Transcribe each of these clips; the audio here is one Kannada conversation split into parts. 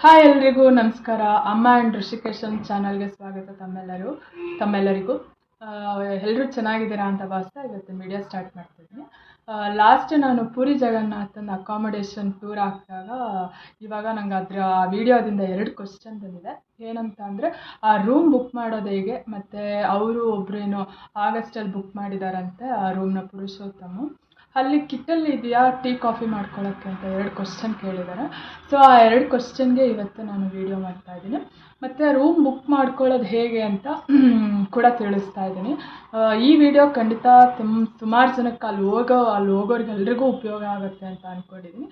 ಹಾಯ್ ಎಲ್ರಿಗೂ, ನಮಸ್ಕಾರ. ಅಮ್ಮ ಆ್ಯಂಡ್ ಋಷಿಕೇಶನ್ ಚಾನಲ್ಗೆ ಸ್ವಾಗತ ತಮ್ಮೆಲ್ಲರೂ ತಮ್ಮೆಲ್ಲರಿಗೂ. ಎಲ್ಲರೂ ಚೆನ್ನಾಗಿದ್ದೀರಾ ಅಂತ ಭಾವಿಸ್ತಾ ಇವತ್ತು ಮೀಡಿಯಾ ಸ್ಟಾರ್ಟ್ ಮಾಡ್ತಿದ್ದೀನಿ. ಲಾಸ್ಟ್ ನಾನು ಪೂರಿ ಜಗನ್ನಾಥನ ಅಕಾಮಿಡೇಷನ್ ಟೂರ್ ಹಾಕಿದಾಗ, ಇವಾಗ ನಂಗೆ ಅದರ ವಿಡಿಯೋದಿಂದ ಎರಡು ಕ್ವಶನ್ ಬಂದಿದೆ. ಏನಂತ ಅಂದರೆ, ಆ ರೂಮ್ ಬುಕ್ ಮಾಡೋದು ಹೇಗೆ, ಮತ್ತು ಅವರು ಒಬ್ಬರೇನು ಆಗಸ್ಟಲ್ಲಿ ಬುಕ್ ಮಾಡಿದಾರಂತೆ ಆ ರೂಮ್ನ ಪುರುಷೋತ್ತಮ. ಅಲ್ಲಿ ಕಿಟ್ಟಲ್ಲಿ ಇದೆಯಾ ಟೀ ಕಾಫಿ ಮಾಡ್ಕೊಳ್ಳೋಕ್ಕೆ ಅಂತ ಎರಡು ಕ್ವಶನ್ ಕೇಳಿದ್ದಾರೆ. ಸೊ ಆ ಎರಡು ಕ್ವಶನ್ಗೆ ಇವತ್ತು ನಾನು ವೀಡಿಯೋ ಮಾಡ್ತಾ ಇದ್ದೀನಿ. ಮತ್ತು ರೂಮ್ ಬುಕ್ ಮಾಡ್ಕೊಳ್ಳೋದು ಹೇಗೆ ಅಂತ ಕೂಡ ತಿಳಿಸ್ತಾ ಇದ್ದೀನಿ. ಈ ವಿಡಿಯೋ ಖಂಡಿತ ತುಂಬ ಸುಮಾರು ಜನಕ್ಕೆ ಅಲ್ಲಿ ಹೋಗೋ, ಅಲ್ಲಿ ಹೋಗೋರಿಗೆಲ್ರಿಗೂ ಉಪಯೋಗ ಆಗುತ್ತೆ ಅಂತ ಅಂದ್ಕೊಂಡಿದ್ದೀನಿ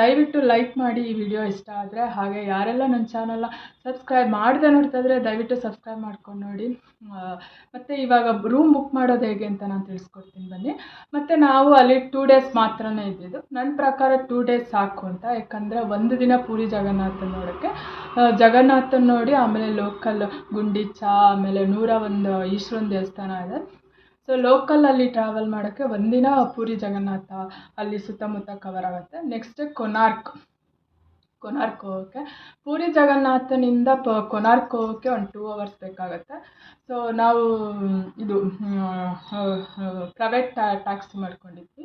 ದಯವಿಟ್ಟು ಲೈಕ್ ಮಾಡಿ ಈ ವಿಡಿಯೋ ಇಷ್ಟ ಆದರೆ, ಹಾಗೆ ಯಾರೆಲ್ಲ ನನ್ನ ಚಾನಲ್ನ ಸಬ್ಸ್ಕ್ರೈಬ್ ಮಾಡದೆ ನೋಡ್ತಾ ಇದ್ರೆ ದಯವಿಟ್ಟು ಸಬ್ಸ್ಕ್ರೈಬ್ ಮಾಡ್ಕೊಂಡು ನೋಡಿ. ಮತ್ತು ಇವಾಗ ರೂಮ್ ಬುಕ್ ಮಾಡೋದು ಹೇಗೆ ಅಂತ ನಾನು ತಿಳಿಸ್ಕೊಡ್ತೀನಿ ಬನ್ನಿ. ಮತ್ತು ನಾವು ಅಲ್ಲಿ ಟೂ ಡೇಸ್ ಮಾತ್ರನೇ ಇದ್ದಿದ್ದು. ನನ್ನ ಪ್ರಕಾರ ಟೂ ಡೇಸ್ ಸಾಕು ಅಂತ. ಯಾಕಂದರೆ ಒಂದು ದಿನ ಪೂರಿ ಜಗನ್ನಾಥನ ನೋಡೋಕ್ಕೆ. ಜಗನ್ನಾಥನ ನೋಡಿ ಆಮೇಲೆ ಲೋಕಲ್ ಗುಂಡಿಚ ಆಮೇಲೆ ನೂರ ಒಂದು ಈಶ್ವರನ ದೇವಸ್ಥಾನ ಇದೆ. ಸೊ ಲೋಕಲಲ್ಲಿ ಟ್ರಾವೆಲ್ ಮಾಡೋಕ್ಕೆ ಒಂದಿನ ಪೂರಿ ಜಗನ್ನಾಥ ಅಲ್ಲಿ ಸುತ್ತಮುತ್ತ ಕವರ್ ಆಗುತ್ತೆ. ನೆಕ್ಸ್ಟ್ ಕೊನಾರ್ಕ್ ಕೊನಾರ್ಕ್ ಹೋಗೋಕ್ಕೆ ಪೂರಿ ಜಗನ್ನಾಥನಿಂದ ಪ ಕೊನಾರ್ಕ್ ಹೋಗೋಕ್ಕೆ ಒಂದು ಟೂ ಅವರ್ಸ್ ಬೇಕಾಗುತ್ತೆ. ಸೊ ನಾವು ಇದು ಪ್ರೈವೇಟ್ ಟ್ಯಾಕ್ಸಿ ಮಾಡ್ಕೊಂಡಿದ್ವಿ.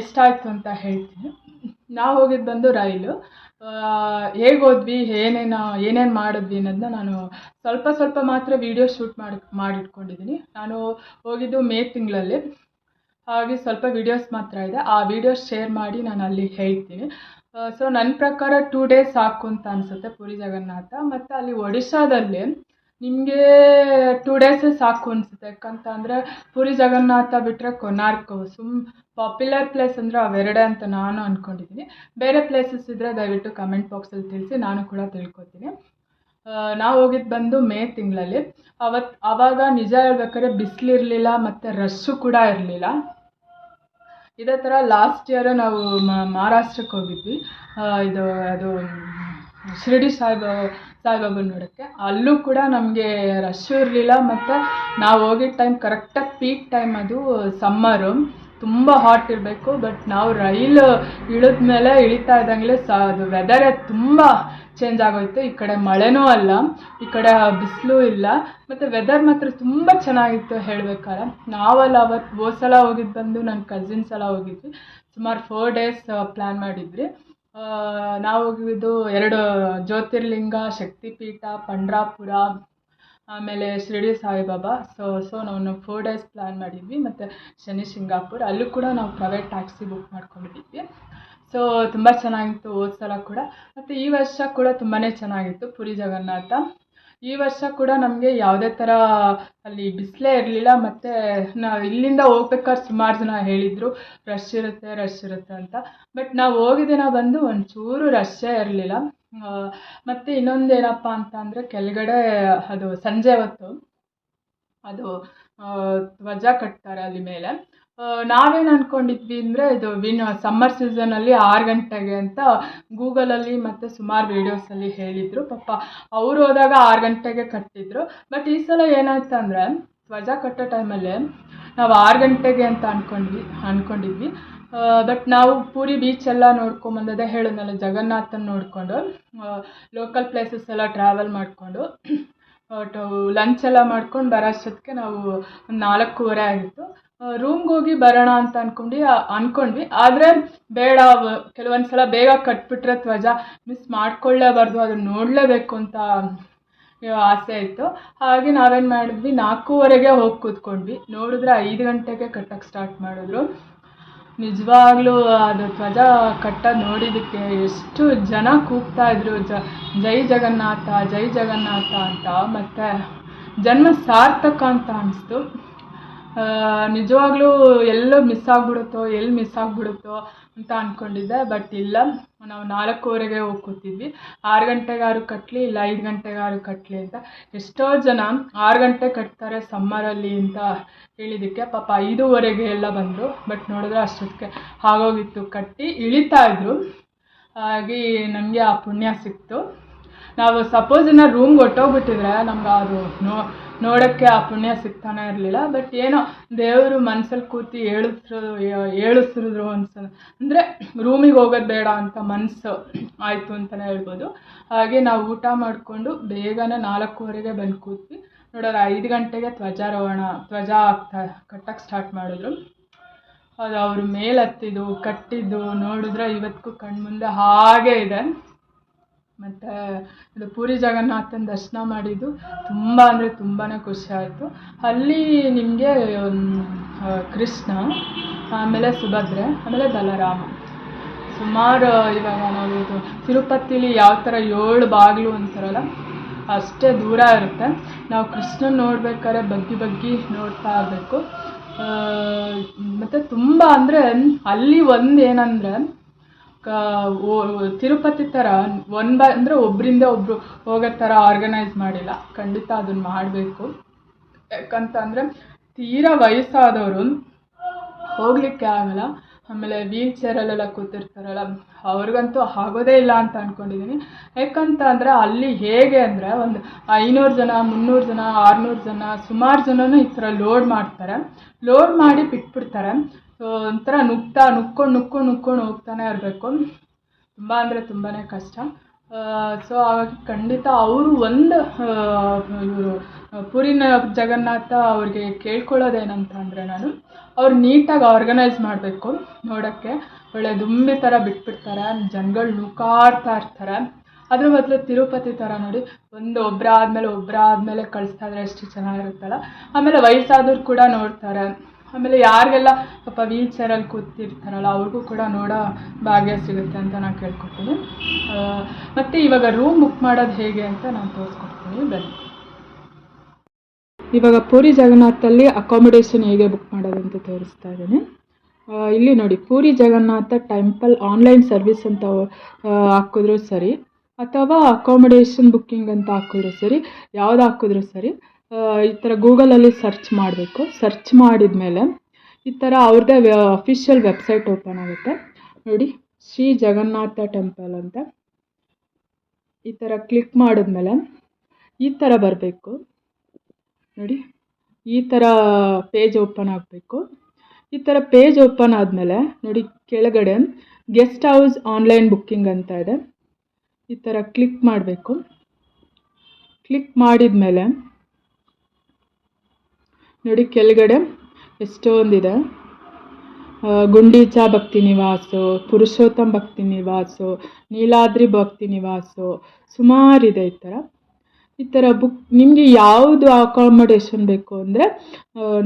ಎಷ್ಟಾಯಿತು ಅಂತ ಹೇಳ್ತೀನಿ. ನಾವು ಹೋಗಿದ್ದು ಬಂದು ರೈಲು. ಹೇಗೆ ಹೋದ್ವಿ, ಏನೇನು ಏನೇನು ಮಾಡಿದ್ವಿ ಅನ್ನೋದನ್ನ ನಾನು ಸ್ವಲ್ಪ ಸ್ವಲ್ಪ ಮಾತ್ರ ವೀಡಿಯೋ ಶೂಟ್ ಮಾಡಿ ಮಾಡಿಟ್ಕೊಂಡಿದ್ದೀನಿ ನಾನು ಹೋಗಿದ್ದು ಮೇ ತಿಂಗಳಲ್ಲಿ. ಹಾಗೆ ಸ್ವಲ್ಪ ವೀಡಿಯೋಸ್ ಮಾತ್ರ ಇದೆ. ಆ ವೀಡಿಯೋಸ್ ಶೇರ್ ಮಾಡಿ ನಾನು ಅಲ್ಲಿ ಹೇಳ್ತೀನಿ. ಸೊ ನನ್ನ ಪ್ರಕಾರ ಟೂ ಡೇಸ್ ಸಾಕು ಅಂತ ಅನಿಸುತ್ತೆ ಪುರಿ ಜಗನ್ನಾಥ. ಮತ್ತು ಅಲ್ಲಿ ಒಡಿಶಾದಲ್ಲಿ ನಿಮಗೆ ಟೂ ಡೇಸೇ ಸಾಕು ಅನಿಸುತ್ತೆ. ಯಾಕಂತ ಅಂದರೆ ಪುರಿ ಜಗನ್ನಾಥ ಬಿಟ್ಟರೆ ಕೊನಾರ್ಕ್ ಸುಮ್ ಪಾಪ್ಯುಲರ್ ಪ್ಲೇಸ್ ಅಂದರೆ ಅವೆರಡೇ ಅಂತ ನಾನು ಅಂದ್ಕೊಂಡಿದ್ದೀನಿ ಬೇರೆ ಪ್ಲೇಸಸ್ ಇದ್ದರೆ ದಯವಿಟ್ಟು ಕಮೆಂಟ್ ಬಾಕ್ಸಲ್ಲಿ ತಿಳಿಸಿ, ನಾನು ಕೂಡ ತಿಳ್ಕೊತೀನಿ. ನಾವು ಹೋಗಿದ್ದು ಬಂದು ಮೇ ತಿಂಗಳಲ್ಲಿ. ಅವತ್ತು ಆವಾಗ ನಿಜ ಹೇಳ್ಬೇಕಾದ್ರೆ ಬಿಸಿಲಿರಲಿಲ್ಲ ಮತ್ತು ರಶ್ಶು ಕೂಡ ಇರಲಿಲ್ಲ. ಇದೇ ಥರ ಲಾಸ್ಟ್ ಇಯರ್ ನಾವು ಮಹಾರಾಷ್ಟ್ರಕ್ಕೆ ಹೋಗಿದ್ವಿ. ಇದು, ಅದು, ಶಿರಡಿ ಸಾಯಿಬಾಬಾ ಸಾಯಿಬಾಬನ ನೋಡೋಕ್ಕೆ. ಅಲ್ಲೂ ಕೂಡ ನಮಗೆ ರಶ್ ಇರಲಿಲ್ಲ ಮತ್ತು ನಾವು ಹೋಗಿದ್ದ ಟೈಮ್ ಕರೆಕ್ಟಾಗಿ ಪೀಕ್ ಟೈಮ್ ಅದು ಸಮ್ಮರು ತುಂಬ ಹಾಟ್ ಇರಬೇಕು ಬಟ್ ನಾವು ರೈಲು ಇಳಿದ ಮೇಲೆ ಇಳಿತಾ ಇದ್ದಂಗೆ ಸ, ಅದು ವೆದರೇ ತುಂಬ ಚೇಂಜ್ ಆಗೋಯ್ತು. ಈ ಕಡೆ ಮಳೆನೂ ಅಲ್ಲ, ಈ ಕಡೆ ಬಿಸಿಲು ಇಲ್ಲ. ಮತ್ತು ವೆದರ್ ಮಾತ್ರ ತುಂಬ ಚೆನ್ನಾಗಿತ್ತು ಹೇಳ್ಬೇಕಾದ್ರೆ ನಾವಲ್ಲ ಅವತ್ತು ಹೋದ ಸಲ ಹೋಗಿದ್ದು ಬಂದು ನನ್ನ ಕಸಿನ್ಸ್ ಎಲ್ಲ ಹೋಗಿದ್ವಿ. ಸುಮಾರು ಫೋರ್ ಡೇಸ್ ಪ್ಲ್ಯಾನ್ ಮಾಡಿದ್ವಿ. ನಾವು ಹೋಗಿದ್ದು ಎರಡು ಜ್ಯೋತಿರ್ಲಿಂಗ, ಶಕ್ತಿಪೀಠ, ಪಂಡ್ರಾಪುರ, ಆಮೇಲೆ ಶಿರಡಿ ಸಾಯಿಬಾಬಾ. ಸೊ ಸೊ ನಾವು ಫೋರ್ ಡೇಸ್ ಪ್ಲ್ಯಾನ್ ಮಾಡಿದ್ವಿ. ಮತ್ತು ಶನಿ, ಸಿಂಗಾಪುರ್. ಅಲ್ಲೂ ಕೂಡ ನಾವು ಪ್ರೈವೇಟ್ ಟ್ಯಾಕ್ಸಿ ಬುಕ್ ಮಾಡ್ಕೊಂಡಿದ್ವಿ. ಸೊ ತುಂಬ ಚೆನ್ನಾಗಿತ್ತು ಹೋದ ಸಲ ಕೂಡ. ಮತ್ತು ಈ ವರ್ಷ ಕೂಡ ತುಂಬಾ ಚೆನ್ನಾಗಿತ್ತು ಪುರಿ ಜಗನ್ನಾಥ. ಈ ವರ್ಷ ಕೂಡ ನಮಗೆ ಯಾವುದೇ ಥರ ಅಲ್ಲಿ ಬಿಸಿಲೇ ಇರಲಿಲ್ಲ. ಮತ್ತು ನಾವು ಇಲ್ಲಿಂದ ಹೋಗ್ಬೇಕಾದ್ರೆ ಸುಮಾರು ಜನ ಹೇಳಿದರು, ರಶ್ ಇರುತ್ತೆ ರಶ್ ಇರುತ್ತೆ ಅಂತ. ಬಟ್ ನಾವು ಹೋಗಿದ್ದೇನ ದಿನ ಬಂದು ಒಂಚೂರು ರಶ್ಶೇ ಇರಲಿಲ್ಲ. ಮತ್ತು ಇನ್ನೊಂದು ಏನಪ್ಪ ಅಂತ ಅಂದರೆ ಕೆಳಗಡೆ ಅದು ಸಂಜೆ ಹೊತ್ತು, ಅದು ಧ್ವಜ ಕಟ್ತಾರೆ ಅಲ್ಲಿ ಮೇಲೆ. ನಾವೇನು ಅಂದ್ಕೊಂಡಿದ್ವಿ ಅಂದರೆ ಇದು ವಿನ್ ಸಮ್ಮರ್ ಸೀಸನಲ್ಲಿ ಆರು ಗಂಟೆಗೆ ಅಂತ ಗೂಗಲಲ್ಲಿ ಮತ್ತು ಸುಮಾರು ವೀಡಿಯೋಸಲ್ಲಿ ಹೇಳಿದರು. ಪಾಪ ಅವ್ರು ಹೋದಾಗ ಆರು ಗಂಟೆಗೆ ಕಟ್ಟಿದ್ರು. ಬಟ್ ಈ ಸಲ ಏನಾಯ್ತು ಅಂದರೆ ಧ್ವಜ ಕಟ್ಟೋ ಟೈಮಲ್ಲಿ ನಾವು ಆರು ಗಂಟೆಗೆ ಅಂತ ಅಂದ್ಕೊಂಡ್ವಿ ಅಂದ್ಕೊಂಡಿದ್ವಿ ಬಟ್ ನಾವು ಪೂರಿ ಬೀಚ್ ಎಲ್ಲ ನೋಡ್ಕೊಂಬಂದದೆ ಹೇಳಿದ್ನಲ್ಲ ಜಗನ್ನಾಥನ್ ನೋಡಿಕೊಂಡು ಲೋಕಲ್ ಪ್ಲೇಸಸ್ ಎಲ್ಲ ಟ್ರಾವೆಲ್ ಮಾಡಿಕೊಂಡು ಲಂಚ್ ಎಲ್ಲ ಮಾಡ್ಕೊಂಡು ಬರೋಷ್ಟೊತ್ತಿಗೆ ನಾವು ಒಂದು ನಾಲ್ಕೂವರೆ ಆಗಿತ್ತು. ರೂಮ್ಗೆ ಹೋಗಿ ಬರೋಣ ಅಂತ ಅಂದ್ಕೊಂಡು ಅಂದ್ಕೊಂಡ್ವಿ ಆದರೆ ಬೇಡ ಕೆಲವೊಂದು ಸಲ ಬೇಗ ಕಟ್ಬಿಟ್ರೆ ಧ್ವಜ ಮಿಸ್ ಮಾಡ್ಕೊಳ್ಳೇಬಾರ್ದು, ಅದನ್ನು ನೋಡಲೇಬೇಕು ಅಂತ ಆಸೆ ಇತ್ತು. ಹಾಗೆ ನಾವೇನು ಮಾಡಿದ್ವಿ, ನಾಲ್ಕೂವರೆಗೆ ಹೋಗಿ ಕೂತ್ಕೊಂಡ್ವಿ. ನೋಡಿದ್ರೆ ಐದು ಗಂಟೆಗೆ ಕಟ್ಟಕ್ಕೆ ಸ್ಟಾರ್ಟ್ ಮಾಡಿದ್ರು. ನಿಜವಾಗ್ಲೂ ಅದು ಧ್ವಜ ಕಟ್ಟೋದು ನೋಡಿದ್ದಕ್ಕೆ ಎಷ್ಟು ಜನ ಕೂಗ್ತಾ ಇದ್ರು. ಜ, ಜೈ ಜಗನ್ನಾಥ ಜೈ ಜಗನ್ನಾಥ ಅಂತ. ಮತ್ತು ಜನ್ಮ ಸಾರ್ಥಕ ಅಂತ ಅನಿಸ್ತು. ನಿಜವಾಗ್ಲೂ ಎಲ್ಲೋ ಮಿಸ್ ಆಗಿಬಿಡುತ್ತೋ, ಎಲ್ಲಿ ಮಿಸ್ ಆಗಿಬಿಡುತ್ತೋ ಅಂತ ಅಂದ್ಕೊಂಡಿದ್ದೆ ಬಟ್ ಇಲ್ಲ. ನಾವು ನಾಲ್ಕೂವರೆಗೆ ಹೋಗಿ ಕೂತಿದ್ವಿ ಆರು ಗಂಟೆಗಾರು ಕಟ್ಟಲಿ ಇಲ್ಲ ಐದು ಗಂಟೆಗಾರು ಕಟ್ಟಲಿ ಅಂತ. ಎಷ್ಟೋ ಜನ ಆರು ಗಂಟೆ ಕಟ್ತಾರೆ ಸಮ್ಮರಲ್ಲಿ ಅಂತ ಹೇಳಿದ್ದಕ್ಕೆ, ಪಾಪ ಐದೂವರೆಗೆ ಎಲ್ಲ ಬಂದರು. ಬಟ್ ನೋಡಿದ್ರೆ ಅಷ್ಟೊತ್ತಿಗೆ ಆಗೋಗಿತ್ತು. ಕಟ್ಟಿ ಇಳಿತಾ ಇದ್ರು. ಹಾಗೆ ನಮಗೆ ಆ ಪುಣ್ಯ ಸಿಕ್ತು. ನಾವು ಸಪೋಸ್ ಇನ್ನು ರೂಮ್ಗೆ ಹೊಟ್ಟೋಗ್ಬಿಟ್ಟಿದ್ರೆ ನಮ್ಗೆ ಅದು ನೋ, ನೋಡೋಕ್ಕೆ ಆ ಪುಣ್ಯ ಸಿಗ್ತಾನೆ ಇರಲಿಲ್ಲ. ಬಟ್ ಏನೋ ದೇವರು ಮನಸ್ಸಲ್ಲಿ ಕೂತಿ ಹೇಳಿಸ್ರು ಹೇಳಿಸಿದ್ರು ಅನ್ಸ ಅಂದರೆ ರೂಮಿಗೆ ಹೋಗೋದು ಬೇಡ ಅಂತ ಮನಸ್ಸು ಆಯಿತು ಅಂತಲೇ ಹೇಳ್ಬೋದು. ಹಾಗೆ ನಾವು ಊಟ ಮಾಡಿಕೊಂಡು ಬೇಗನೆ ನಾಲ್ಕೂವರೆಗೆ ಬಂದು ಕೂತ್ವಿ. ನೋಡೋರು ಐದು ಗಂಟೆಗೆ ಧ್ವಜಾರೋಹಣ, ಧ್ವಜ ಆಗ್ತಾ ಕಟ್ಟಕ್ಕೆ ಸ್ಟಾರ್ಟ್ ಮಾಡಿದ್ರು. ಅದು ಅವರು ಮೇಲೆ ಹತ್ತಿದ್ದು, ಕಟ್ಟಿದ್ದು ನೋಡಿದ್ರೆ ಇವತ್ತಿಗೂ ಕಣ್ಮುಂದೆ ಹಾಗೇ ಇದೆ. ಮತ್ತು ಇದು ಪೂರಿ ಜಗನ್ನಾಥನ ದರ್ಶನ ಮಾಡಿದ್ದು ತುಂಬ ಅಂದರೆ ತುಂಬಾ ಖುಷಿ ಆಯಿತು. ಅಲ್ಲಿ ನಿಮಗೆ ಕೃಷ್ಣ, ಆಮೇಲೆ ಸುಭದ್ರೆ, ಆಮೇಲೆ ಬಲರಾಮ ಸುಮಾರು ಇವಾಗ ನಾವು ಇದು ತಿರುಪತಿಲಿ ಯಾವ ಥರ ಏಳು ಬಾಗಿಲು ಅಂತಾರಲ್ಲ, ಅಷ್ಟೇ ದೂರ ಇರುತ್ತೆ. ನಾವು ಕೃಷ್ಣನ ನೋಡ್ಬೇಕಾದ್ರೆ ಬಗ್ಗಿ ಬಗ್ಗಿ ನೋಡ್ತಾ ಇರಬೇಕು. ಮತ್ತು ತುಂಬ ಅಂದರೆ ಅಲ್ಲಿ ಒಂದು ಏನಂದರೆ ತಿರುಪತಿ ಥರ ಒನ್ ಬೈ ಅಂದರೆ ಒಬ್ಬರಿಂದ ಒಬ್ಬರು ಹೋಗೋ ಥರ ಆರ್ಗನೈಸ್ ಮಾಡಿಲ್ಲ. ಖಂಡಿತ ಅದನ್ನು ಮಾಡಬೇಕು. ಯಾಕಂತಂದರೆ ತೀರಾ ವಯಸ್ಸಾದವರು ಹೋಗಲಿಕ್ಕೆ ಆಗಲ್ಲ. ಆಮೇಲೆ ವೀಲ್ ಚೇರಲ್ಲೆಲ್ಲ ಕೂತಿರ್ತಾರಲ್ಲ, ಅವ್ರಿಗಂತೂ ಆಗೋದೇ ಇಲ್ಲ ಅಂತ ಅಂದ್ಕೊಂಡಿದ್ದೀನಿ ಯಾಕಂತ ಅಂದರೆ ಅಲ್ಲಿ ಹೇಗೆ ಅಂದರೆ ಒಂದು ಐನೂರು ಜನ, ಮುನ್ನೂರು ಜನ, ಆರುನೂರು ಜನ, ಸುಮಾರು ಜನನೂ ಈ ಥರ ಲೋಡ್ ಮಾಡ್ತಾರೆ. ಲೋಡ್ ಮಾಡಿ ಬಿಟ್ಬಿಡ್ತಾರೆ. ಒಂಥರ ನುಗ್ತಾ, ನುಕ್ಕೊಂಡು ನುಕ್ಕೊಂಡು ನುಕ್ಕೊಂಡು ಹೋಗ್ತಾನೆ ಇರಬೇಕು. ತುಂಬ ಅಂದರೆ ತುಂಬಾ ಕಷ್ಟ. ಸೊ ಹಾಗಾಗಿ ಖಂಡಿತ ಅವರು ಒಂದು ಪುರಿನ ಜಗನ್ನಾಥ ಅವ್ರಿಗೆ ಕೇಳ್ಕೊಳ್ಳೋದೇನಂತ ಅಂದರೆ ನಾನು, ಅವ್ರು ನೀಟಾಗಿ ಆರ್ಗನೈಸ್ ಮಾಡಬೇಕು ನೋಡೋಕ್ಕೆ. ಒಳ್ಳೆ ದುಂಬಿ ಥರ ಬಿಟ್ಬಿಡ್ತಾರೆ, ಜನಗಳು ನುಗ್ಗಾಡ್ತಾ ಇರ್ತಾರೆ. ಅದ್ರ ಬದಲು ತಿರುಪತಿ ಥರ ನೋಡಿ, ಒಂದು ಒಬ್ಬರಾದ್ಮೇಲೆ ಒಬ್ಬರಾದ್ಮೇಲೆ ಕಳಿಸ್ತಾ ಇದ್ರೆ ಎಷ್ಟು ಚೆನ್ನಾಗಿರುತ್ತಲ್ಲ. ಆಮೇಲೆ ವಯಸ್ಸಾದವ್ರು ಕೂಡ ನೋಡ್ತಾರೆ. ಆಮೇಲೆ ಯಾರಿಗೆಲ್ಲ, ಪಾಪ ವೀಲ್ ಚೇರಲ್ಲಿ ಕೂತಿರ್ತಾರಲ್ಲ, ಅವ್ರಿಗೂ ಕೂಡ ನೋಡೋ ಭಾಗ್ಯ ಸಿಗುತ್ತೆ ಅಂತ ನಾನು ಕೇಳ್ಕೊತೀನಿ. ಮತ್ತು ಇವಾಗ ರೂಮ್ ಬುಕ್ ಮಾಡೋದು ಹೇಗೆ ಅಂತ ನಾನು ತೋರಿಸ್ಕೊಡ್ತೀನಿ. ಬನ್ನಿ. ಇವಾಗ ಪೂರಿ ಜಗನ್ನಾಥಲ್ಲಿ ಅಕಾಮಿಡೇಷನ್ ಹೇಗೆ ಬುಕ್ ಮಾಡೋದು ಅಂತ ತೋರಿಸ್ತಾ ಇದ್ದೀನಿ. ಇಲ್ಲಿ ನೋಡಿ, Puri Jagannath temple online service ಅಂತ ಹಾಕಿದ್ರು ಸರಿ. ಅಥವಾ ಅಕಾಮಿಡೇಷನ್ ಬುಕ್ಕಿಂಗ್ ಅಂತ ಹಾಕಿದ್ರು ಸರಿ. ಯಾವ್ದು ಹಾಕಿದ್ರು ಸರಿ? ಈ ಥರ ಗೂಗಲಲ್ಲಿ ಸರ್ಚ್ ಮಾಡಬೇಕು. ಸರ್ಚ್ ಮಾಡಿದ ಮೇಲೆ ಈ ಥರ ಅವ್ರದ್ದೇ ಅಫಿಷಿಯಲ್ ವೆಬ್ಸೈಟ್ ಓಪನ್ ಆಗುತ್ತೆ. ನೋಡಿ, ಶ್ರೀ ಜಗನ್ನಾಥ ಟೆಂಪಲ್ ಅಂತ. ಈ ಥರ ಕ್ಲಿಕ್ ಮಾಡಿದ್ಮೇಲೆ ಈ ಥರ ಬರಬೇಕು. ನೋಡಿ, ಈ ಥರ ಪೇಜ್ ಓಪನ್ ಆಗಬೇಕು. ಈ ಥರ ಪೇಜ್ ಓಪನ್ ಆದಮೇಲೆ, ನೋಡಿ, ಕೆಳಗಡೆ ಗೆಸ್ಟ್ ಹೌಸ್ ಆನ್ಲೈನ್ ಬುಕ್ಕಿಂಗ್ ಅಂತ ಇದೆ. ಈ ಥರ ಕ್ಲಿಕ್ ಮಾಡಬೇಕು. ಕ್ಲಿಕ್ ಮಾಡಿದ ಮೇಲೆ ನೋಡಿ ಕೆಳಗಡೆ ಎಷ್ಟೊಂದಿದೆ ಗುಂಡೀಚಾ ಭಕ್ತಿ ನಿವಾಸು, ಪುರುಷೋತ್ತಮ ಭಕ್ತಿ ನಿವಾಸು, ನೀಲಾದ್ರಿ ಭಕ್ತಿ ನಿವಾಸು ಸುಮಾರಿದೆ ಈ ಥರ ಈ ಥರ ಬುಕ್ ನಿಮಗೆ ಯಾವುದು ಅಕಾಮಡೇಷನ್ ಬೇಕು ಅಂದರೆ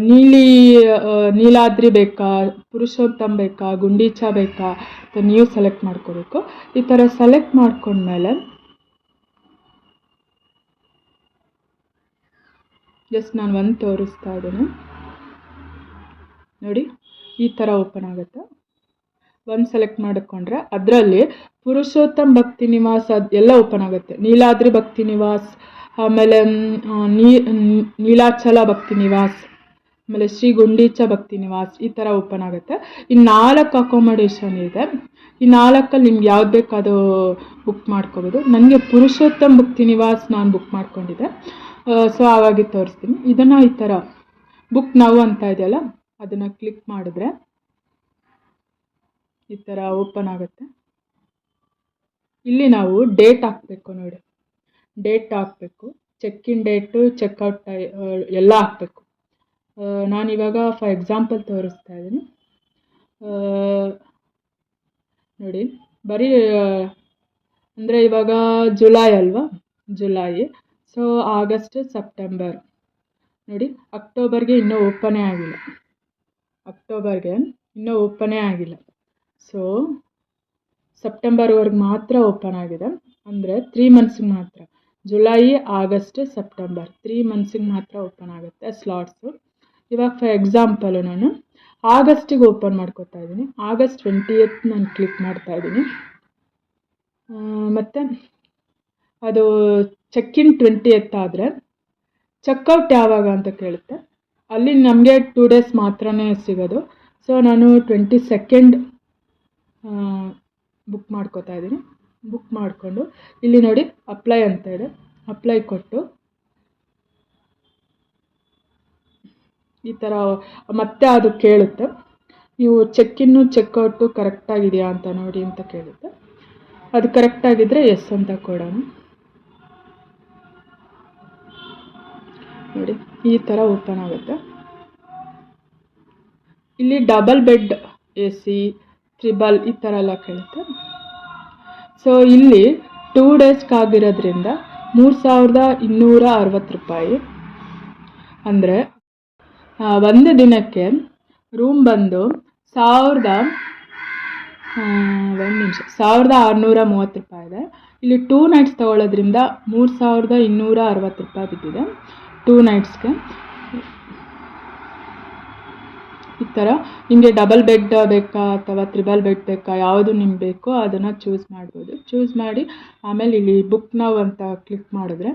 ನೀಲಿ ನೀಲಾದ್ರಿ ಬೇಕಾ, ಪುರುಷೋತ್ತಮ್ ಬೇಕಾ ಗುಂಡೀಚಾ ಬೇಕಾ, ಅಂತ ನೀವು ಸೆಲೆಕ್ಟ್ ಮಾಡ್ಕೋಬೇಕು. ಈ ಥರ ಸೆಲೆಕ್ಟ್ ಮಾಡ್ಕೊಂಡ್ಮೇಲೆ ಜಸ್ಟ್ ನಾನು ಒಂದು ತೋರಿಸ್ತಾ ಇದ್ದೀನಿ. ನೋಡಿ, ಈ ಥರ ಓಪನ್ ಆಗುತ್ತೆ. ಒಂದು ಸೆಲೆಕ್ಟ್ ಮಾಡಿಕೊಂಡ್ರೆ ಅದರಲ್ಲಿ ಪುರುಷೋತ್ತಮ್ ಭಕ್ತಿ ನಿವಾಸ ಎಲ್ಲ ಓಪನ್ ಆಗುತ್ತೆ. ನೀಲಾದ್ರಿ ಭಕ್ತಿ ನಿವಾಸ್, ಆಮೇಲೆ ನೀಲಾಚಲ ಭಕ್ತಿ ನಿವಾಸ್, ಆಮೇಲೆ ಶ್ರೀ ಗುಂಡೀಚ ಭಕ್ತಿ ನಿವಾಸ್ ಈ ಥರ ಓಪನ್ ಆಗುತ್ತೆ. ಈ ನಾಲ್ಕು ಅಕೊಮಡೇಷನ್ ಇದೆ. ಈ ನಾಲ್ಕಲ್ಲಿ ನಿಮ್ಗೆ ಯಾವ್ದು ಬೇಕಾದರೂ ಬುಕ್ ಮಾಡ್ಕೋಬೋದು. ನನಗೆ ಪುರುಷೋತ್ತಮ್ ಭಕ್ತಿ ನಿವಾಸ್ ನಾನು ಬುಕ್ ಮಾಡ್ಕೊಂಡಿದ್ದೆ. ಸೊ ಆವಾಗಿ ತೋರಿಸ್ತೀನಿ. ಇದನ್ನು ಈ ಥರ ಬುಕ್ ನಾವು ಅಂತ ಇದೆಯಲ್ಲ, ಅದನ್ನು ಕ್ಲಿಕ್ ಮಾಡಿದ್ರೆ ಈ ಥರ ಓಪನ್ ಆಗುತ್ತೆ. ಇಲ್ಲಿ ನಾವು ಡೇಟ್ ಹಾಕಬೇಕು ನೋಡಿ. ಡೇಟ್ ಹಾಕಬೇಕು. ಚೆಕ್ ಇನ್ ಡೇಟು ಚೆಕ್ಔಟ್ ಟೈ ಎಲ್ಲ ಹಾಕಬೇಕು. ನಾನಿವಾಗ ಫಾರ್ ಎಕ್ಸಾಂಪಲ್ ತೋರಿಸ್ತಾ ಇದ್ದೀನಿ. ನೋಡಿ, ಬರೀ ಅಂದರೆ ಇವಾಗ ಜುಲೈ ಅಲ್ವಾ? ಜುಲೈ ಸೊ ಆಗಸ್ಟ್ ಸೆಪ್ಟೆಂಬರ್ ನೋಡಿ ಅಕ್ಟೋಬರ್ಗೆ ಇನ್ನೂ ಓಪನೇ ಆಗಿಲ್ಲ. ಅಕ್ಟೋಬರ್ಗೆ ಇನ್ನೂ ಓಪನೇ ಆಗಿಲ್ಲ. ಸೊ ಸೆಪ್ಟೆಂಬರ್ವರೆಗೆ ಮಾತ್ರ ಓಪನ್ ಆಗಿದೆ. ಅಂದರೆ ತ್ರೀ ಮಂತ್ಸಿಗೆ ಮಾತ್ರ. ಜುಲೈ ಆಗಸ್ಟ್ ಸೆಪ್ಟೆಂಬರ್ ತ್ರೀ ಮಂತ್ಸಿಗೆ ಮಾತ್ರ ಓಪನ್ ಆಗುತ್ತೆ ಸ್ಲಾಟ್ಸು ಇವಾಗ ಫಾರ್ ಎಕ್ಸಾಂಪಲು ನಾನು ಆಗಸ್ಟಿಗೆ ಓಪನ್ ಮಾಡ್ಕೊತಾ ಇದ್ದೀನಿ. ಆಗಸ್ಟ್ ಟ್ವೆಂಟಿ ನಾನು ಕ್ಲಿಕ್ ಮಾಡ್ತಾ ಇದ್ದೀನಿ. ಮತ್ತು ಅದು ಚೆಕ್ ಇನ್ ಟ್ವೆಂಟಿ ಎತ್ ಆದರೆ ಚೆಕ್ಔಟ್ ಯಾವಾಗ ಅಂತ ಕೇಳುತ್ತೆ. ಅಲ್ಲಿ ನಮಗೆ ಟೂ ಡೇಸ್ ಮಾತ್ರನೇ ಸಿಗೋದು. ಸೊ ನಾನು ಟ್ವೆಂಟಿ ಸೆಕೆಂಡ್ ಬುಕ್ ಮಾಡ್ಕೋತಾ ಇದ್ದೀನಿ. ಬುಕ್ ಮಾಡಿಕೊಂಡು, ಇಲ್ಲಿ ನೋಡಿ ಅಪ್ಲೈ ಅಂತ ಇದೆ. ಅಪ್ಲೈ ಕೊಟ್ಟು, ಈ ಥರ ಮತ್ತೆ ಅದು ಕೇಳುತ್ತೆ. ನೀವು ಚೆಕ್ ಇನ್ನು ಚೆಕ್ಔಟು ಕರೆಕ್ಟಾಗಿದೆಯಾ ಅಂತ ನೋಡಿ ಅಂತ ಕೇಳುತ್ತೆ. ಅದು ಕರೆಕ್ಟಾಗಿದ್ದರೆ ಎಸ್ ಅಂತ ಕೊಡೋಣ. ನೋಡಿ, ಈ ಥರ ಓಪನ್ ಆಗುತ್ತೆ. ಇಲ್ಲಿ double bed A C triple ಈ ಥರ ಎಲ್ಲ ಕೇಳುತ್ತೆ. ಸೊ ಇಲ್ಲಿ ಟೂ ಡೇಸ್ಗಾಗಿರೋದ್ರಿಂದ ಮೂರು ಸಾವಿರದ ಇನ್ನೂರ ಅರವತ್ತು ರೂಪಾಯಿ. ಅಂದರೆ ಒಂದು ದಿನಕ್ಕೆ ರೂಮ್ ಬಂದು ಸಾವಿರದ ಒಂದು ನಿಮಿಷ, ಸಾವಿರದ ಆರುನೂರ ಮೂವತ್ತು ರೂಪಾಯಿ ಇದೆ. ಇಲ್ಲಿ ಟೂ ನೈಟ್ಸ್ ತೊಗೊಳೋದ್ರಿಂದ ಮೂರು ಸಾವಿರದ ಇನ್ನೂರ ಅರವತ್ತು ರೂಪಾಯಿ ಬಿದ್ದಿದೆ. ಟೂ ನೈಟ್ಸ್ಗೆ ಈ ಥರ ನಿಮಗೆ ಡಬಲ್ ಬೆಡ್ ಬೇಕಾ ಅಥವಾ ತ್ರಿಬಲ್ ಬೆಡ್ ಬೇಕಾ, ಯಾವುದು ನಿಮ್ಗೆ ಬೇಕೋ ಅದನ್ನು ಚೂಸ್ ಮಾಡ್ಬೋದು. ಚೂಸ್ ಮಾಡಿ, ಆಮೇಲೆ ಇಲ್ಲಿ ಬುಕ್ ನಾವು ಅಂತ ಕ್ಲಿಕ್ ಮಾಡಿದ್ರೆ,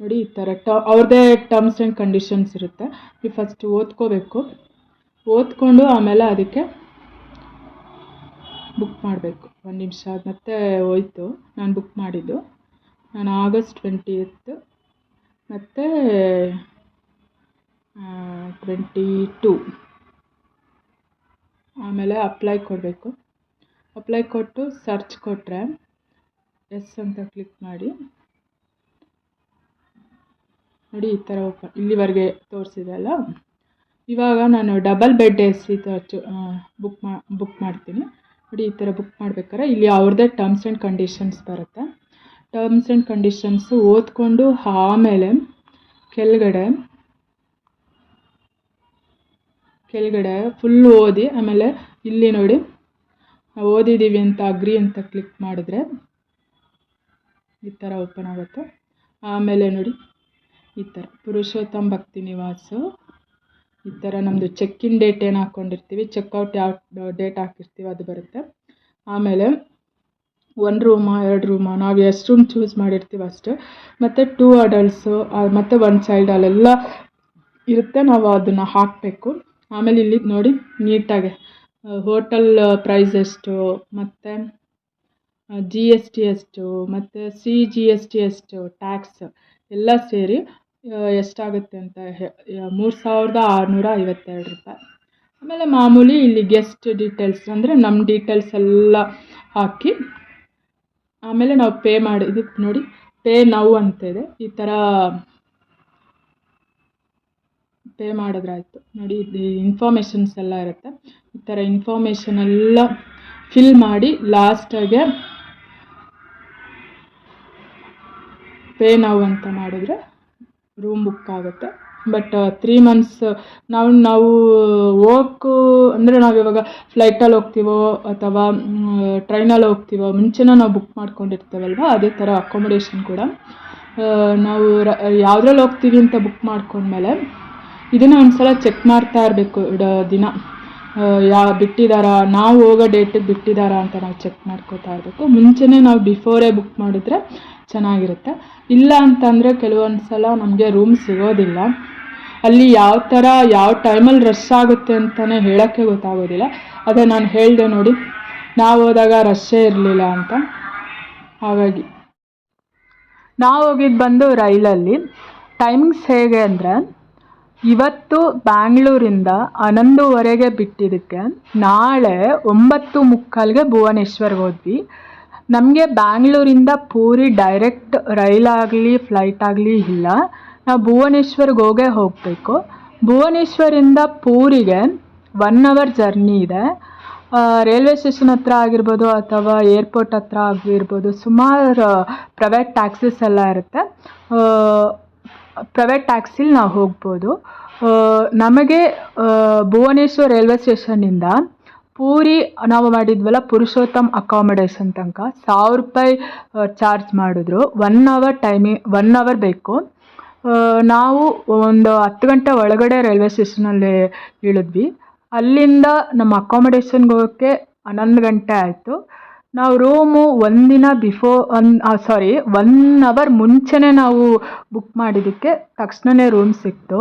ನೋಡಿ ಈ ಥರ ಟ ಅವ್ರದ್ದೇ ಟರ್ಮ್ಸ್ ಆ್ಯಂಡ್ ಕಂಡೀಷನ್ಸ್ ಇರುತ್ತೆ. ನೀವು ಫಸ್ಟ್ ಓದ್ಕೋಬೇಕು. ಓದ್ಕೊಂಡು ಆಮೇಲೆ ಅದಕ್ಕೆ ಬುಕ್ ಮಾಡಬೇಕು. ಒಂದು ನಿಮಿಷ ಮತ್ತೆ ಹೋಯ್ತು. ನಾನು ಬುಕ್ ಮಾಡಿದ್ದು. ನಾನು ಆಗಸ್ಟ್ ಟ್ವೆಂಟಿ ಮತ್ತು ಟ್ವೆಂಟಿ ಟೂ ಆಮೇಲೆ ಅಪ್ಲೈ ಕೊಡಬೇಕು. ಅಪ್ಲೈ ಕೊಟ್ಟು ಸರ್ಚ್ ಕೊಟ್ಟರೆ ಎಸ್ ಅಂತ ಕ್ಲಿಕ್ ಮಾಡಿ. ನೋಡಿ, ಈ ಥರ ಓಪನ್ ಇಲ್ಲಿವರೆಗೆ ತೋರಿಸಿದೆ ಅಲ್ಲ? ಇವಾಗ ನಾನು double bed A C book ಮಾ ಬುಕ್ ಮಾಡ್ತೀನಿ. ನೋಡಿ, ಈ ಥರ ಬುಕ್ ಮಾಡ್ಬೇಕಾದ್ರೆ ಇಲ್ಲಿ ಅವ್ರದ್ದೇ ಟರ್ಮ್ಸ್ ಆ್ಯಂಡ್ ಕಂಡೀಷನ್ಸ್ ಬರುತ್ತೆ. ಟರ್ಮ್ಸ್ ಆ್ಯಂಡ್ ಕಂಡೀಷನ್ಸು ಓದ್ಕೊಂಡು ಆಮೇಲೆ ಕೆಳಗಡೆ ಕೆಳಗಡೆ ಫುಲ್ ಓದಿ ಆಮೇಲೆ ಇಲ್ಲಿ ನೋಡಿ ಓದಿದ್ದೀವಿ ಅಂತ ಅಗ್ರಿ ಅಂತ ಕ್ಲಿಕ್ ಮಾಡಿದ್ರೆ ಈ ಥರ ಓಪನ್ ಆಗುತ್ತೆ. ಆಮೇಲೆ ನೋಡಿ, ಈ ಥರ ಪುರುಷೋತ್ತಮ ಭಕ್ತಿ ನಿವಾಸು, ಈ ಥರ ನಮ್ಮದು ಚೆಕ್ ಇನ್ ಡೇಟ್ ಏನು ಹಾಕ್ಕೊಂಡಿರ್ತೀವಿ ಚೆಕ್ಔಟ್ ಯಾವ ಡೇಟ್ ಹಾಕಿರ್ತೀವಿ ಅದು ಬರುತ್ತೆ. ಆಮೇಲೆ ಒಂದು ರೂಮಾ ಎರಡು ರೂಮ ನಾವು ಎಷ್ಟು ರೂಮ್ ಚೂಸ್ ಮಾಡಿರ್ತೀವಿ ಅಷ್ಟೇ. ಮತ್ತು ಟೂ ಅಡಲ್ಟ್ಸು ಮತ್ತು ಒನ್ ಚೈಲ್ಡ್ ಅಲ್ಲೆಲ್ಲ ಇರುತ್ತೆ, ನಾವು ಅದನ್ನು ಹಾಕಬೇಕು. ಆಮೇಲೆ ಇಲ್ಲಿ ನೋಡಿ, ನೀಟಾಗಿ ಹೋಟೆಲ್ ಪ್ರೈಸ್ ಎಷ್ಟು, ಮತ್ತು ಜಿ ಎಸ್ ಟಿ ಎಷ್ಟು, ಮತ್ತು ಸಿ ಜಿ ಎಸ್ ಟಿ ಎಷ್ಟು ಟ್ಯಾಕ್ಸ್ ಎಲ್ಲ ಸೇರಿ ಎಷ್ಟಾಗುತ್ತೆ ಅಂತ ಮೂರು ಸಾವಿರದ ಆರುನೂರ ಐವತ್ತೆರಡು ರೂಪಾಯಿ. ಆಮೇಲೆ ಮಾಮೂಲಿ ಇಲ್ಲಿ ಗೆಸ್ಟ್ ಡೀಟೇಲ್ಸ್ ಅಂದರೆ ನಮ್ಮ ಡೀಟೇಲ್ಸ್ ಎಲ್ಲ ಹಾಕಿ ಆಮೇಲೆ ನಾವು ಪೇ ಮಾಡಿ ಇದಕ್ಕೆ ನೋಡಿ, ಪೇ ನೌ ಅಂತ ಇದೆ ಈ ಥರ ಪೇ ಮಾಡಿದ್ರಾಯ್ತು. ನೋಡಿ ಇದು ಇನ್ಫಾರ್ಮೇಷನ್ಸ್ ಎಲ್ಲ ಇರುತ್ತೆ. ಈ ಥರ ಇನ್ಫಾರ್ಮೇಷನ್ ಎಲ್ಲ ಫಿಲ್ ಮಾಡಿ ಲಾಸ್ಟಾಗೆ ಪೇ ನೌ ಅಂತ ಮಾಡಿದ್ರೆ ರೂಮ್ ಬುಕ್ ಆಗುತ್ತೆ. ಬಟ್ ತ್ರೀ ಮಂತ್ಸ್ ನಾವು ನಾವು ಹೋಗಕ್ಕೂ ಅಂದರೆ ನಾವು ಇವಾಗ ಫ್ಲೈಟಲ್ಲಿ ಹೋಗ್ತೀವೋ ಅಥವಾ ಟ್ರೈನಲ್ಲಿ ಹೋಗ್ತೀವೋ, ಮುಂಚೆನೇ ನಾವು ಬುಕ್ ಮಾಡ್ಕೊಂಡಿರ್ತೇವಲ್ವ? ಅದೇ ಥರ ಅಕೊಮಡೇಷನ್ ಕೂಡ. ನಾವು ಯಾವುದ್ರಲ್ಲಿ ಹೋಗ್ತೀವಿ ಅಂತ ಬುಕ್ ಮಾಡ್ಕೊಂಡ್ಮೇಲೆ ಇದನ್ನು ಒಂದು ಸಲ ಚೆಕ್ ಮಾಡ್ತಾ ಇರಬೇಕು ದಿನ. ಯಾ ಬಿಟ್ಟಿದ್ದಾರಾ ನಾವು ಹೋಗೋ ಡೇಟಿಗೆ ಬಿಟ್ಟಿದ್ದಾರಾ ಅಂತ ನಾವು ಚೆಕ್ ಮಾಡ್ಕೋತಾ ಇರಬೇಕು. ಮುಂಚೆನೇ ನಾವು ಬಿಫೋರೇ ಬುಕ್ ಮಾಡಿದ್ರೆ ಚೆನ್ನಾಗಿರುತ್ತೆ. ಇಲ್ಲ ಅಂತಂದರೆ ಕೆಲವೊಂದು ಸಲ ನಮಗೆ ರೂಮ್ ಸಿಗೋದಿಲ್ಲ. ಅಲ್ಲಿ ಯಾವ ಥರ ಯಾವ ಟೈಮಲ್ಲಿ ರಶ್ ಆಗುತ್ತೆ ಅಂತಲೇ ಹೇಳೋಕ್ಕೆ ಗೊತ್ತಾಗೋದಿಲ್ಲ. ಅದೇ ನಾನು ಹೇಳಿದೆ ನೋಡಿ, ನಾವು ಹೋದಾಗ ರಶ್ಶೇ ಇರಲಿಲ್ಲ ಅಂತ. ಹಾಗಾಗಿ. ನಾವು ಹೋಗಿದ್ದು ಬಂದು ರೈಲಲ್ಲಿ. ಟೈಮಿಂಗ್ಸ್ ಹೇಗೆ ಅಂದರೆ, ಇವತ್ತು ಬ್ಯಾಂಗ್ಳೂರಿಂದ ಹನ್ನೊಂದುವರೆಗೆ ಬಿಟ್ಟಿದ್ದಕ್ಕೆ ನಾಳೆ ಒಂಬತ್ತು ಮುಕ್ಕಾಲಿಗೆ ಭುವನೇಶ್ವರ್ಗೆ ಹೋದ್ವಿ. ನಮಗೆ ಬ್ಯಾಂಗ್ಳೂರಿಂದ ಪೂರಿ ಡೈರೆಕ್ಟ್ ರೈಲಾಗಲಿ ಫ್ಲೈಟ್ ಆಗಲಿ ಇಲ್ಲ. ನಾವು ಭುವನೇಶ್ವರ್ಗೆ ಹೋಗೇ ಹೋಗಬೇಕು. ಭುವನೇಶ್ವರಿಂದ ಪೂರಿಗೆ ಒನ್ ಅವರ್ ಜರ್ನಿ ಇದೆ. ರೈಲ್ವೆ ಸ್ಟೇಷನ್ ಹತ್ರ ಆಗಿರ್ಬೋದು ಅಥವಾ ಏರ್ಪೋರ್ಟ್ ಹತ್ರ ಆಗಿರ್ಬೋದು, ಸುಮಾರು ಪ್ರೈವೇಟ್ ಟ್ಯಾಕ್ಸೀಸ್ ಎಲ್ಲ ಇರುತ್ತೆ. ಪ್ರೈವೇಟ್ ಟ್ಯಾಕ್ಸಿಲಿ ನಾವು ಹೋಗ್ಬೋದು. ನಮಗೆ ಭುವನೇಶ್ವರ್ ರೈಲ್ವೆ ಸ್ಟೇಷನ್ನಿಂದ ಪೂರಿ ನಾವು ಮಾಡಿದ್ವಲ್ಲ ಪುರುಷೋತ್ತಮ್ ಅಕಾಮಡೇಷನ್ ತನಕ ಸಾವಿರ ರೂಪಾಯಿ ಚಾರ್ಜ್ ಮಾಡಿದ್ರು. One hour timing one hour ಬೇಕು. ನಾವು ಒಂದು ಹತ್ತು ಗಂಟೆ ಒಳಗಡೆ ರೈಲ್ವೆ ಸ್ಟೇಷನಲ್ಲಿ ಇಳಿದ್ವಿ. ಅಲ್ಲಿಂದ ನಮ್ಮ ಅಕಾಮಡೇಷನ್ಗೆ ಹೋಗೋಕ್ಕೆ ಹನ್ನೊಂದು ಗಂಟೆ ಆಯಿತು. ನಾವು ರೂಮು ಒಂದಿನ before one sorry one hour ಮುಂಚೆನೇ ನಾವು ಬುಕ್ ಮಾಡಿದ್ದಕ್ಕೆ ತಕ್ಷಣವೇ ರೂಮ್ ಸಿಕ್ತು.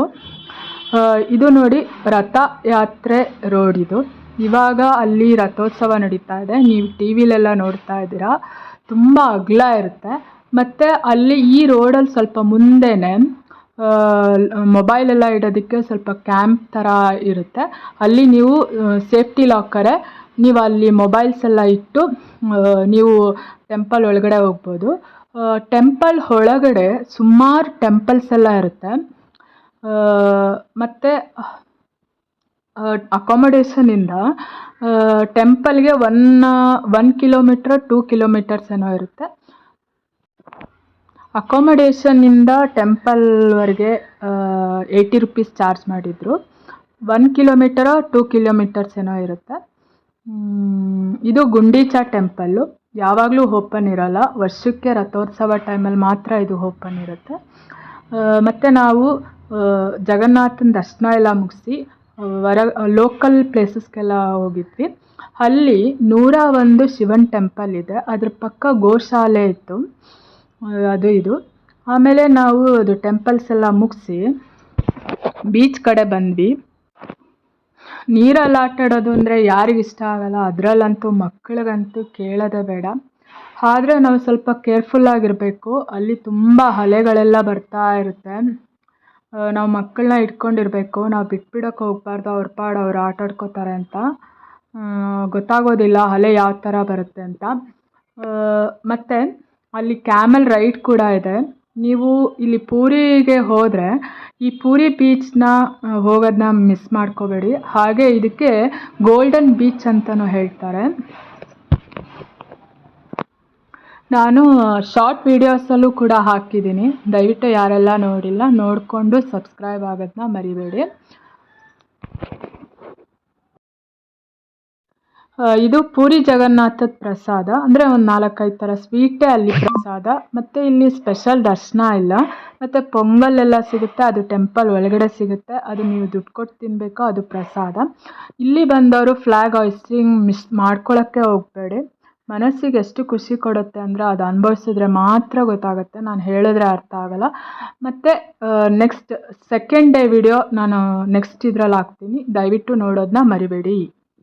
ಇದು ನೋಡಿ ರಥಯಾತ್ರೆ ರೋಡ್ ಇದು. ಇವಾಗ ಅಲ್ಲಿ ರಥೋತ್ಸವ ನಡೀತಾ ಇದೆ. ನೀವು ಟಿ ವಿಲೆಲ್ಲ ನೋಡ್ತಾ ಇದ್ದೀರಾ. ತುಂಬ ಅಗಲ ಇರುತ್ತೆ. ಮತ್ತು ಅಲ್ಲಿ ಈ ರೋಡಲ್ಲಿ ಸ್ವಲ್ಪ ಮುಂದೆನೇ ಮೊಬೈಲ್ ಎಲ್ಲ ಇಡೋದಕ್ಕೆ ಸ್ವಲ್ಪ ಕ್ಯಾಂಪ್ ಥರ ಇರುತ್ತೆ. ಅಲ್ಲಿ ನೀವು ಸೇಫ್ಟಿ ಲಾಕರೇ ನೀವು ಅಲ್ಲಿ ಮೊಬೈಲ್ಸ್ ಎಲ್ಲ ಇಟ್ಟು ನೀವು ಟೆಂಪಲ್ ಒಳಗಡೆ ಹೋಗ್ಬೋದು. ಟೆಂಪಲ್ ಒಳಗಡೆ ಸುಮಾರು ಟೆಂಪಲ್ಸ್ ಎಲ್ಲ ಇರುತ್ತೆ. ಮತ್ತು ಅಕಾಮಡೇಷನಿಂದ ಟೆಂಪಲ್ಗೆ one one kilometre two kilometres ಏನೋ ಇರುತ್ತೆ. ಅಕಾಮಡೇಷನ್ನಿಂದ ಟೆಂಪಲ್ವರೆಗೆ ಏಯ್ಟಿ ರುಪೀಸ್ ಚಾರ್ಜ್ ಮಾಡಿದರು. ಒನ್ ಕಿಲೋಮೀಟರ್ ಟೂ ಕಿಲೋಮೀಟರ್ಸ್ ಏನೋ ಇರುತ್ತೆ. ಇದು ಗುಂಡೀಚಾ ಟೆಂಪಲ್ಲು ಯಾವಾಗಲೂ ಓಪನ್ ಇರೋಲ್ಲ. ವರ್ಷಕ್ಕೆ ರಥೋತ್ಸವ ಟೈಮಲ್ಲಿ ಮಾತ್ರ ಇದು ಓಪನ್ ಇರುತ್ತೆ. ಮತ್ತು ನಾವು ಜಗನ್ನಾಥನ ದರ್ಶನ ಎಲ್ಲ ಮುಗಿಸಿ ಹೊರ ಲೋಕಲ್ ಪ್ಲೇಸಸ್ಗೆಲ್ಲ ಹೋಗಿದ್ವಿ. ಅಲ್ಲಿ ನೂರ ಒಂದು ಶಿವನ ಟೆಂಪಲ್ ಇದೆ. ಅದ್ರ ಪಕ್ಕ ಗೋಶಾಲೆ ಇತ್ತು. ಅದು ಇದು. ಆಮೇಲೆ ನಾವು ಅದು ಟೆಂಪಲ್ಸ್ ಎಲ್ಲ ಮುಗಿಸಿ ಬೀಚ್ ಕಡೆ ಬಂದ್ವಿ. ನೀರಲ್ಲಿ ಆಟ ಆಡೋದು ಅಂದರೆ ಯಾರಿಗೆ ಇಷ್ಟ ಆಗಲ್ಲ. ಅದರಲ್ಲಂತೂ ಮಕ್ಕಳಿಗಂತೂ ಕೇಳೋದೇ ಬೇಡ. ಆದ್ರೆ ನಾವು ಸ್ವಲ್ಪ ಕೇರ್ಫುಲ್ಲಾಗಿರಬೇಕು ಅಲ್ಲಿ ತುಂಬ ಅಲೆಗಳೆಲ್ಲ ಬರ್ತಾ ಇರುತ್ತೆ. ನಾವು ಮಕ್ಕಳನ್ನ ಇಟ್ಕೊಂಡಿರಬೇಕು ನಾವು ಬಿಟ್ಬಿಡೋಕೆ ಹೋಗ್ಬಾರ್ದು. ಅವ್ರ ಪಾಡು ಅವ್ರು ಆಟ ಆಡ್ಕೋತಾರೆ ಅಂತ. ಗೊತ್ತಾಗೋದಿಲ್ಲ ಅಲೆ ಯಾವ ಥರ ಬರುತ್ತೆ ಅಂತ. ಮತ್ತು ಅಲ್ಲಿ ಕ್ಯಾಮೆಲ್ ರೈಡ್ ಕೂಡ ಇದೆ. ನೀವು ಇಲ್ಲಿ ಪೂರಿಗೆ ಹೋದರೆ ಈ ಪೂರಿ ಬೀಚನ್ನ ಹೋಗೋದನ್ನ ಮಿಸ್ ಮಾಡ್ಕೋಬೇಡಿ. ಹಾಗೆ ಇದಕ್ಕೆ ಗೋಲ್ಡನ್ ಬೀಚ್ ಅಂತಲೂ ಹೇಳ್ತಾರೆ. ನಾನು ಶಾರ್ಟ್ ವೀಡಿಯೋಸಲ್ಲೂ ಕೂಡ ಹಾಕಿದ್ದೀನಿ. ದಯವಿಟ್ಟು ಯಾರೆಲ್ಲ ನೋಡಿಲ್ಲ, ನೋಡಿಕೊಂಡು ಸಬ್ಸ್ಕ್ರೈಬ್ ಆಗೋದನ್ನ ಮರಿಬೇಡಿ. ಇದು ಪೂರಿ ಜಗನ್ನಾಥದ ಪ್ರಸಾದ. ಅಂದರೆ ಒಂದು ನಾಲ್ಕೈದು ಥರ ಸ್ವೀಟೇ ಅಲ್ಲಿ ಪ್ರಸಾದ. ಮತ್ತು ಇಲ್ಲಿ ಸ್ಪೆಷಲ್ ದರ್ಶನ ಇಲ್ಲ. ಮತ್ತು ಪೊಂಗಲ್ ಎಲ್ಲ ಸಿಗುತ್ತೆ, ಅದು ಟೆಂಪಲ್ ಒಳಗಡೆ ಸಿಗುತ್ತೆ. ಅದು ನೀವು ದುಡ್ಡು ಕೊಟ್ಟು ತಿನ್ನಬೇಕು ಅದು ಪ್ರಸಾದ. ಇಲ್ಲಿ ಬಂದವರು ಫ್ಲ್ಯಾಗ್ ಹಾಯಿಸ್ಟಿಂಗ್ ಮಿಸ್ ಮಾಡ್ಕೊಳ್ಳೋಕ್ಕೆ ಹೋಗಬೇಡಿ. ಮನಸ್ಸಿಗೆ ಎಷ್ಟು ಖುಷಿ ಕೊಡುತ್ತೆ ಅಂದರೆ ಅದು ಅನುಭವಿಸಿದ್ರೆ ಮಾತ್ರ ಗೊತ್ತಾಗುತ್ತೆ. ನಾನು ಹೇಳಿದ್ರೆ ಅರ್ಥ ಆಗಲ್ಲ. ಮತ್ತು ನೆಕ್ಸ್ಟ್ ಸೆಕೆಂಡ್ ಡೇ ವಿಡಿಯೋ ನಾನು ನೆಕ್ಸ್ಟ್ ಇದ್ರಲ್ಲಿ ಹಾಕ್ತೀನಿ. ದಯವಿಟ್ಟು ನೋಡೋದನ್ನ ಮರಿಬೇಡಿ.